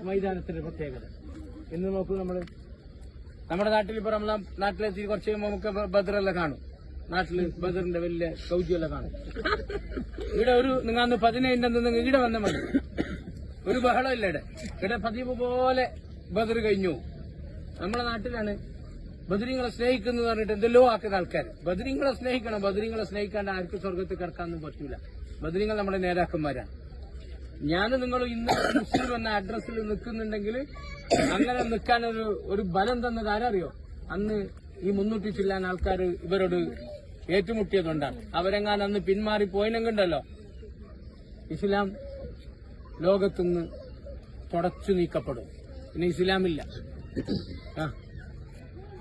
മൈതാനത്തിന്റെ പ്രത്യേകത. ഇന്ന് നോക്കൂ നമ്മൾ നമ്മുടെ നാട്ടിൽ ഇപ്പൊ നമ്മളെ നാട്ടിലെത്തി കുറച്ച് നമുക്ക് ബദറെല്ലാം കാണും. നാട്ടിൽ ബദറിന്റെ വലിയ കൗജിയെല്ലാം കാണും. ഇവിടെ ഒരു നിങ്ങൾ അന്ന് പതിനേഴിന്റെ നിങ്ങൾ ഇവിടെ വന്ന മതി. ഒരു ബഹളം ഇല്ല ഇവിടെ. ഇവിടെ പതിവ് പോലെ ബദർ കഴിഞ്ഞു. നമ്മളെ നാട്ടിലാണ് ബദരിങ്ങളെ സ്നേഹിക്കുന്നു പറഞ്ഞിട്ട് എന്തെല്ലോ ആക്കുന്ന ആൾക്കാർ ബദരിങ്ങളെ സ്നേഹിക്കണം. ബദരിങ്ങളെ സ്നേഹിക്കാണ്ട് ആർക്കും സ്വർഗത്തിൽ കിടക്കാനൊന്നും പറ്റൂല. ബദരിങ്ങൾ നമ്മുടെ നേതാക്കന്മാരാണ്. ഞാൻ നിങ്ങൾ ഇന്ന് മുസ്ലിം എന്ന അഡ്രസ്സിൽ നിൽക്കുന്നുണ്ടെങ്കിൽ അങ്ങനെ നിൽക്കാൻ ഒരു ഒരു ബലം തന്നത് ആരറിയോ? അന്ന് ഈ മുന്നൂറ്റി ചില്ലാൻ ആൾക്കാർ ഇവരോട് ഏറ്റുമുട്ടിയതുകൊണ്ടാണ് അവരെങ്ങാൻ അന്ന് പിന്മാറി പോയിനെങ്കിണ്ടല്ലോ ഇസ്ലാം ലോകത്തുനിന്ന് തുടച്ചു നീക്കപ്പെടും. പിന്നെ ഇസ്ലാമില്ല.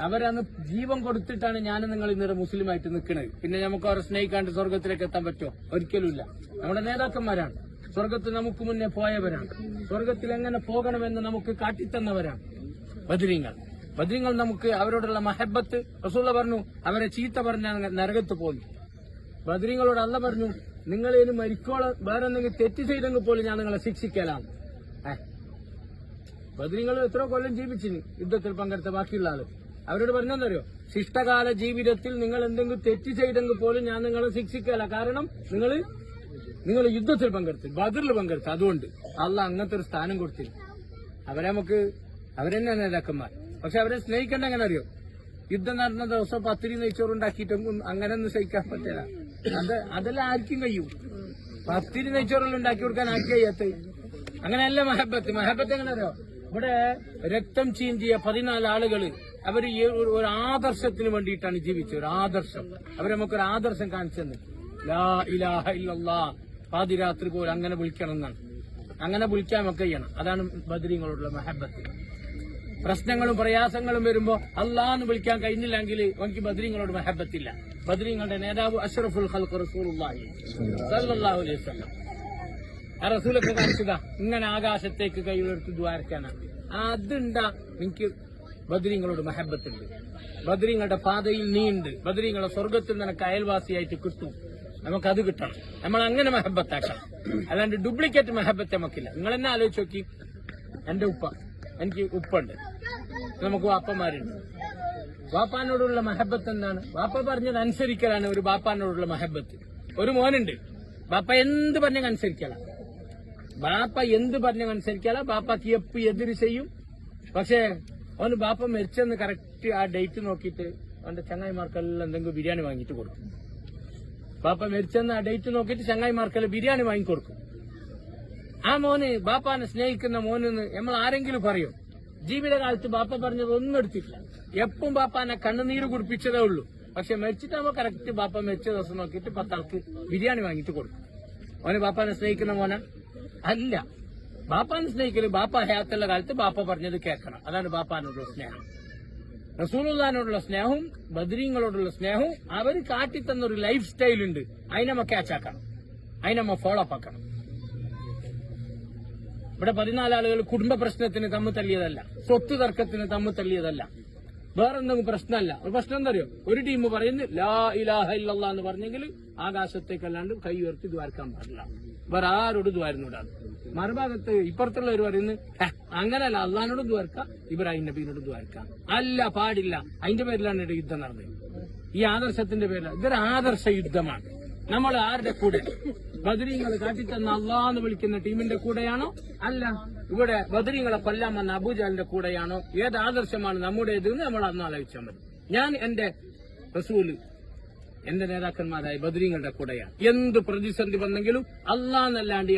അവരന്ന് ജീവൻ കൊടുത്തിട്ടാണ് ഞാൻ നിങ്ങൾ ഇന്നലെ മുസ്ലിമായിട്ട് നിൽക്കുന്നത് പിന്നെ നമുക്ക് അവരെ സ്നേഹിക്കാണ്ട് സ്വർഗത്തിലേക്ക് എത്താൻ പറ്റുമോ? ഒരിക്കലുമില്ല. നമ്മുടെ നേതാക്കന്മാരാണ്. സ്വർഗത്തിൽ നമുക്ക് മുന്നേ പോയവരാണ്. സ്വർഗത്തിൽ എങ്ങനെ പോകണമെന്ന് നമുക്ക് കാട്ടിത്തന്നവരാണ്. ബദ്രീങ്ങൾ. ബദ്രീങ്ങൾ നമുക്ക് അവരോടുള്ള മഹബത്ത്. റസൂള്ള പറഞ്ഞു അവരെ ചീത്ത പറഞ്ഞ നരകത്ത് പോയി ബദ്രീങ്ങളോട് അല്ല പറഞ്ഞു നിങ്ങൾ ഇനി മരിക്കോളം. വേറെ എന്തെങ്കിലും തെറ്റ് ചെയ്തെങ്കിൽ പോലും ഞാൻ നിങ്ങളെ ശിക്ഷിക്കലാണ് ബദ്രീങ്ങൾ എത്രയോ കൊല്ലം ജീവിച്ചിന് യുദ്ധത്തിൽ പങ്കെടുത്ത ബാക്കിയുള്ള ആൾ. അവരോട് പറഞ്ഞെന്നറിയോ ശിഷ്ടകാല ജീവിതത്തിൽ നിങ്ങൾ എന്തെങ്കിലും തെറ്റ് ചെയ്തെങ്കിൽ പോലും ഞാൻ നിങ്ങളെ ശിക്ഷിക്കല. കാരണം നിങ്ങൾ നിങ്ങൾ യുദ്ധത്തിൽ പങ്കെടുത്തു ബദറിൽ പങ്കെടുത്തു. അതുകൊണ്ട് അല്ല അങ്ങനത്തെ ഒരു സ്ഥാനം കൊടുത്തില്ല. അവരെ നമുക്ക് അവരെന്നെ നേതാക്കന്മാർ. പക്ഷെ അവരെ സ്നേഹിക്കേണ്ട എങ്ങനെ അറിയോ? യുദ്ധം നടന്ന ദിവസം പത്തിരി നെയ്ച്ചോറുണ്ടാക്കിയിട്ടും അങ്ങനെ ഒന്നും സഹിക്കാൻ പറ്റില്ല. അത് അതെല്ലാം ആർക്കും കഴിയും. പത്തിരി നെയ്ച്ചോറെല്ലാം ഉണ്ടാക്കി കൊടുക്കാൻ ആർക്കും കഴിയാത്ത അങ്ങനെയല്ല മഹബത്ത്. മഹബത്ത് എങ്ങനെ അറിയോ? ഇവിടെ രക്തം ചീന്തിയ പതിനാല് ആളുകൾ അവർ ഒരു ആദർശത്തിന് വേണ്ടിയിട്ടാണ് ജീവിച്ചത്. ഒരു ആദർശം. അവരെ നമുക്കൊരു ആദർശം കാണിച്ചെന്ന് ലാ ഇലാഹ പാതിരാത്രി പോലും അങ്ങനെ വിളിക്കണം എന്നാണ്. അങ്ങനെ വിളിക്കാൻ ഒക്കെ ചെയ്യണം. അതാണ് ബദ്രീങ്ങളോടുള്ള മഹബത്ത്. പ്രശ്നങ്ങളും പ്രയാസങ്ങളും വരുമ്പോൾ അള്ളാന്ന് വിളിക്കാൻ കഴിഞ്ഞില്ലെങ്കിൽ എനിക്ക് ബദ്രീങ്ങളോട് മഹബത്തില്ല. ബദ്രീങ്ങളുടെ നേതാവ് അഷ്റഫുൽ റസൂലുള്ളാഹി അലൈഹി വസല്ലം. ഇങ്ങനെ ആകാശത്തേക്ക് കൈയിലെടുത്ത് ദ്വാരക്കാനാണ് അതുണ്ടാ എനിക്ക് ബദ്രീങ്ങളോട് മഹബത്തുണ്ട്. ബദ്രീങ്ങളുടെ പാതയിൽ നീണ്ട് ബദ്രീങ്ങളെ സ്വർഗത്തിൽ നിനക്ക് അയൽവാസിയായിട്ട് കിട്ടും. നമുക്കത് കിട്ടണം. നമ്മൾ അങ്ങനെ മഹബത്താക്കണം. അല്ലാണ്ട് ഡ്യൂപ്ലിക്കേറ്റ് മഹബത്ത് നമുക്കില്ല. നിങ്ങൾ എന്നെ ആലോചിച്ച് നോക്കി. എന്റെ ഉപ്പ. എനിക്ക് ഉപ്പുണ്ട്. നമുക്ക് വാപ്പന്മാരുണ്ട്. വാപ്പാനോടുള്ള മഹബത്ത് എന്താണ്? വാപ്പ പറഞ്ഞത് അനുസരിക്കലാണ് ഒരു ബാപ്പാനോടുള്ള മഹബത്ത്. ഒരു മോനുണ്ട്. ബാപ്പ എന്ത് പറഞ്ഞ അനുസരിക്കല. ബാപ്പ എന്ത് പറഞ്ഞ അനുസരിക്കല. ബാപ്പക്ക് എപ്പ് എതിര് ചെയ്യും. പക്ഷേ അവന് ബാപ്പ മരിച്ചെന്ന് കറക്റ്റ് ആ ഡേറ്റ് നോക്കിയിട്ട് അവന്റെ ചങ്ങായിമാർക്കെല്ലാം എന്തെങ്കിലും ബിരിയാണി വാങ്ങിയിട്ട് കൊടുക്കും. ബാപ്പ മരിച്ചെന്ന് ആ ഡേറ്റ് നോക്കിയിട്ട് ചങ്ങായിമാർക്കെല്ലാം ബിരിയാണി വാങ്ങിക്കൊടുക്കും. ആ മോന് ബാപ്പാനെ സ്നേഹിക്കുന്ന മോനെന്ന് നമ്മൾ ആരെങ്കിലും പറയും. ജീവിതകാലത്ത് ബാപ്പ പറഞ്ഞത് ഒന്നും എടുത്തിട്ടില്ല. എപ്പം ബാപ്പാനെ കണ്ണുനീര് കുടിപ്പിച്ചതേ ഉള്ളൂ. പക്ഷെ മരിച്ചിട്ടാകുമ്പോൾ കറക്റ്റ് ബാപ്പ മരിച്ച ദിവസം നോക്കിയിട്ട് പത്താൾക്ക് ബിരിയാണി വാങ്ങിയിട്ട് കൊടുക്കും. അവന് ബാപ്പാനെ സ്നേഹിക്കുന്ന മോന? അല്ല. ബാപ്പാനെ സ്നേഹിക്കൽ ബാപ്പ ഹയാത്തുള്ള കാലത്ത് ബാപ്പ പറഞ്ഞത് കേൾക്കണം. അതാണ് ബാപ്പാനുള്ള സ്നേഹം. റസൂലുള്ളാനോടുള്ള സ്നേഹവും ബദ്രീങ്ങളോടുള്ള സ്നേഹവും അവർ കാട്ടിത്തന്ന ഒരു ലൈഫ് സ്റ്റൈൽ ഉണ്ട് അതിനമ്മ ക്യാച്ച് ആക്കണം. അതിനമ്മ ഫോളോ അപ്പ് ആക്കണം. ഇവിടെ പതിനാല് ആളുകൾ കുടുംബ പ്രശ്നത്തിന് തമ്മിൽ തല്ലിയതല്ല സ്വത്ത് തർക്കത്തിന് തമ്മിൽ തല്ലിയതല്ല വേറെന്തെങ്കിലും പ്രശ്നമല്ല. ഒരു പ്രശ്നം എന്താ അറിയോ? ഒരു ടീം പറയുന്നു ലാ ഇലാഹ ഇല്ലല്ലാ എന്ന് പറഞ്ഞെങ്കിൽ ആകാശത്തേക്കല്ലാണ്ട് കൈ ഉയർത്തി ദ്വാരക്കാൻ പാടില്ല. വേറെ ആരോട് ദ്വാരുന്നൂടാണ് മറുഭാഗത്ത് ഇപ്പുറത്തുള്ളവർ പറയുന്നു അങ്ങനല്ല അള്ളഹാനോട് ദ്വാരക്ക ഇബ്രാഹിം നബീനോട് ദ്വാരക്ക അല്ല പാടില്ല. അതിന്റെ പേരിലാണ് യുദ്ധം നടന്നത്. ഈ ആദർശത്തിന്റെ പേരിലാണ്. ഇതൊരു ആദർശ യുദ്ധമാണ്. നമ്മൾ ആരുടെ കൂടെ? ബദരീങ്ങൾ കാട്ടിത്തന്ന അള്ളാന്ന് വിളിക്കുന്ന ടീമിന്റെ കൂടെയാണോ? അല്ല. ഇവിടെ ബദരീങ്ങളെ കൊല്ലാൻ വന്ന അബൂജാലിന്റെ കൂടെയാണോ? ഏത് ആദർശമാണ് നമ്മുടേത് എന്ന് നമ്മൾ അന്ന് ആലോചിച്ചാൽ മതി. ഞാൻ എന്റെ റസൂൽ എന്റെ നേതാക്കന്മാരായ ബദരീങ്ങളുടെ കൂടെയാണ്. എന്ത് പ്രതിസന്ധി വന്നെങ്കിലും അള്ളാന്നല്ലാണ്ട്